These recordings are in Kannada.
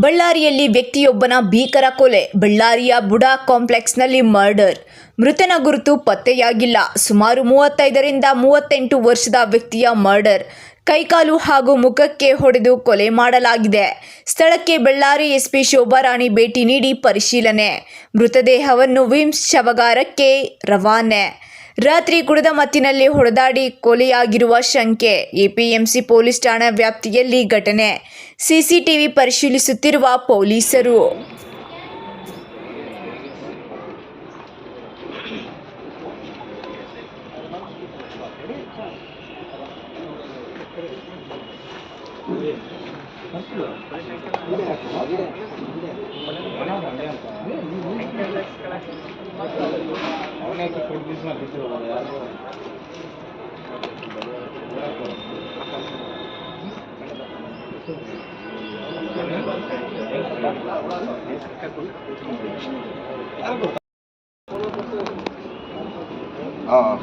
ಬಳ್ಳಾರಿಯಲ್ಲಿ ವ್ಯಕ್ತಿಯೊಬ್ಬನ ಭೀಕರ ಕೊಲೆ, ಬಳ್ಳಾರಿಯ ಬುಡಾ ಕಾಂಪ್ಲೆಕ್ಸ್ನಲ್ಲಿ ಮರ್ಡರ್. ಮೃತನ ಗುರುತು ಪತ್ತೆಯಾಗಿಲ್ಲ. ಸುಮಾರು ಮೂವತ್ತೈದರಿಂದ ಮೂವತ್ತೆಂಟು ವರ್ಷದ ವ್ಯಕ್ತಿಯ ಮರ್ಡರ್. ಕೈಕಾಲು ಹಾಗೂ ಮುಖಕ್ಕೆ ಹೊಡೆದು ಕೊಲೆ ಮಾಡಲಾಗಿದೆ. ಸ್ಥಳಕ್ಕೆ ಬಳ್ಳಾರಿ ಎಸ್ಪಿ ಶೋಭಾರಾಣಿ ಭೇಟಿ ನೀಡಿ ಪರಿಶೀಲನೆ. ಮೃತದೇಹವನ್ನು ವಿಮ್ಸ್ ಶವಗಾರಕ್ಕೆ ರವಾನೆ. ರಾತ್ರಿ ಕುಡಿದ ಮತ್ತಿನಲ್ಲಿ ಹೊಡೆದಾಡಿ ಕೊಲೆಯಾಗಿರುವ ಶಂಕೆ. ಎಪಿಎಂಸಿ ಪೊಲೀಸ್ ಠಾಣಾ ವ್ಯಾಪ್ತಿಯಲ್ಲಿ ಘಟನೆ. ಸಿಸಿಟಿವಿ ಪರಿಶೀಲಿಸುತ್ತಿರುವ ಪೊಲೀಸರು. मैं तो प्रोड्यूस में कुछ हो गया हाँ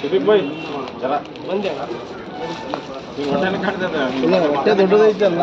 ಸುದೀಪ್ ಭಾಯ್ ಜರ ಬಂದೆ ಹೊಟ್ಟೆನ ಕಾಣ್ತದೆ ಹೊಟ್ಟೆ ದೊಡ್ಡದೈತಲ್ಲ